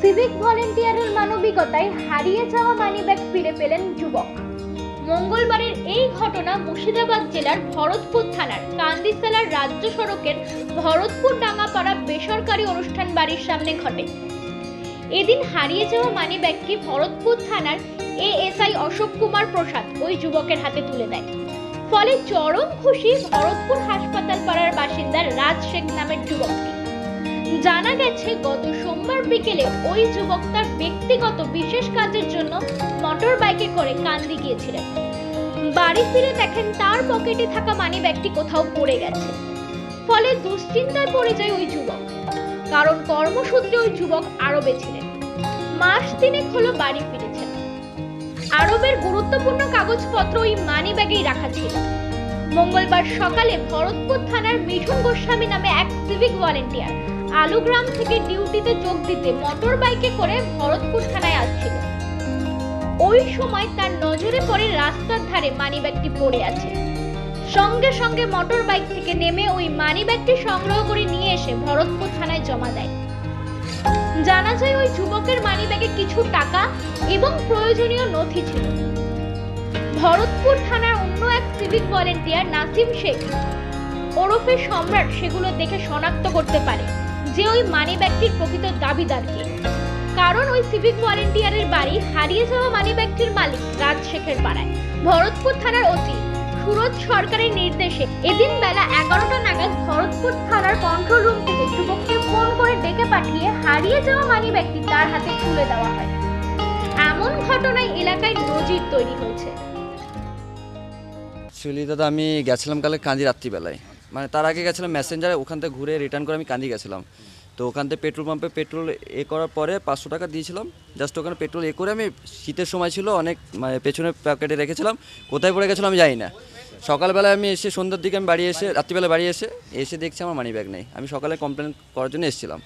Civic ভলেন্টিয়ারের মানবিকতায় হারিয়ে যাওয়া money bag ফিরে পেলেন যুবক। মঙ্গলবারের এই ঘটনা মুর্শিদাবাদ জেলার ভরতপুর থানার কান্দিসালার রাজ্য সড়কের ভরতপুর ডাঙ্গাপাড়া বেসরকারি অনুষ্ঠান বাড়ির সামনে ঘটে। এদিন হারিয়ে যাওয়া মানিব্যাগটি ভরতপুর থানার এএসআই অশোক কুমার প্রসাদ ওই যুবকের হাতে তুলে দেয়। ফলে চরম খুশি ভরতপুর হাসপাতাল পাড়ার বাসিন্দা রাজ শেখ নামের যুবকটি। জানা গেছে, গত সোমবার বিকেলে ওই যুবক তার ব্যক্তিগত বিশেষ কাজের জন্য মোটর বাইকে করে কান্দি গিয়েছিলেন। বাড়ি ফিরে দেখেন তার পকেটে থাকা মানিব্যাগটি কোথাও পড়ে গেছে। ফলে দুশ্চিন্তায় পড়ে যায় ওই যুবক। কারণ কর্মসূত্রে ওই যুবক আরবে ছিলেন। মাস তিনেক হলো বাড়ি ফিরেছেন। আরবের গুরুত্বপূর্ণ কাগজপত্র ওই মানি ব্যাগেই রাখা ছিল। মঙ্গলবার সকালে ভরতপুর থানার মিঠুন গোস্বামী নামে এক সিভিক ভলেন্টিয়ার আলুগ্রাম থেকে ডিউটিতে যোগ দিতে মোটর বাইকে করে ভরতপুর থানায় আসছিল। ওই সময় তার নজরে পড়ে রাস্তার ধারে মানিব্যাগটি পড়ে আছে। সঙ্গে সঙ্গে মোটর বাইক থেকে নেমে ওই মানিব্যাগটি সংগ্রহ করে নিয়ে এসে ভরতপুর থানায় জমা দেয়। জানা যায় ওই যুবকের মানিব্যাগে কিছু টাকা এবং প্রয়োজনীয় নথি ছিল। ভরতপুর থানার অন্য এক সিভিক ভলেন্টিয়ার নাসিম শেখ ওরফে সম্রাট সেগুলো দেখে শনাক্ত করতে পারে। যে ওই মানিব্যাগটির প্রকৃত দাবিদার কে কারণ ওই সিভিক ভলেন্টিয়ারের বাড়ি হারিয়ে যাওয়া মানিব্যাগটির মালিক রাজ শেখের পাড়ায়। ভরতপুর থানার ওসি সুরজ সরকারের নির্দেশে এদিন বেলা এগারোটা নাগাদ ভরতপুর থানার কন্ট্রোল রুম থেকে যুবককে ফোন করে ডেকে পাঠিয়ে হারিয়ে যাওয়া মানিব্যাগটি তার হাতে তুলে দেওয়া হয়। এমন ঘটনায় এলাকায় নজির তৈরি হয়েছে। অ্যাকচুয়ালি দাদা, আমি গেছিলাম কালে কান্দি রাত্রিবেলায়। মানে তার আগে গেছিলাম মেসেঞ্জারে ওখান থেকে ঘুরে রিটার্ন করে আমি কান্দি গেছিলাম। তো ওখান থেকে পেট্রোল পাম্পে পেট্রোল এ করার পরে পাঁচশো টাকা দিয়েছিলাম। জাস্ট ওখানে পেট্রোল এ করে আমি শীতের সময় ছিল, অনেক মানে পেছনে প্যাকেটে রেখেছিলাম। কোথায় পড়ে গেছিলাম আমি জানি না। সকালবেলায় আমি এসে সন্ধ্যার দিকে আমি বাড়ি এসে, রাত্রিবেলা বাড়ি এসে এসে দেখছি আমার মানি ব্যাগ নেই। আমি সকালে কমপ্লেন করার জন্য এসেছিলাম।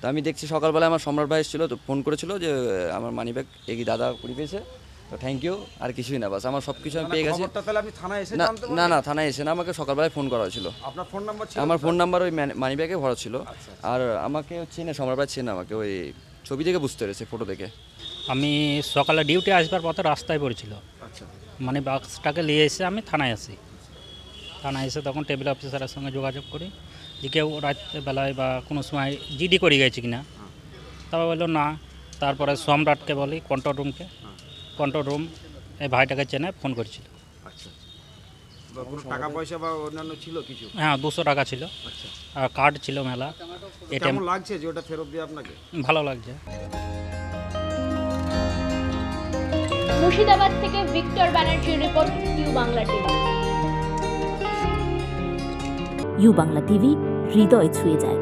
তো আমি দেখছি সকালবেলায় আমার সম্রাট ভাই এসেছিল, তো ফোন করেছিল যে, আমার মানি ব্যাগ এগি দাদা কুড়ি পেয়েছে। তো থ্যাংক ইউ আর কিছুই না বাস আমার সব কিছু আমি পেয়ে গেছি। আপনি থানায় এসে না না না থানায় এসে না আমাকে সকালবেলায় ফোন করা হয়েছিল। আপনার ফোন নাম্বার ছিল? আমার ফোন নাম্বার ওই মানি ব্যাগে ভরা ছিল। আর আমাকে চেনে সম্রাট চেনে আমাকে ওই ছবি থেকে বুঝতে পেরেছে ফটো দেখে। আমি সকালে ডিউটি আসবার পথে রাস্তায় পড়েছিল। আচ্ছা। মানে বাক্সটাকে নিয়ে এসে আমি থানায় আসি। থানায় এসে তখন টেবিল অফিসারের সঙ্গে যোগাযোগ করি। যে কেউ রাত্রেবেলায় বা কোনো সময় জিডি করে গেছে কিনা। তারপর বলল না। তারপরে সম্রাটকে বলি কন্ট্রোল রুমকে কন্ট্রোল রুম এই ভাইটাকে চেনে ফোন করেছিল। আচ্ছা টাকা পয়সা বা অন্যান্য ছিল কিছু? হ্যাঁ দুশো টাকা ছিল। আচ্ছা। আর কার্ড ছিল মেলা। কেমন লাগছে যে ওটা ফেরত দিয়ে আপনাকে? ভালো লাগছে। মুর্শিদাবাদ থেকে ভিক্টর ব্যানার্জির report U Bangla TV. U Bangla TV হৃদয় ছুঁয়ে যায়।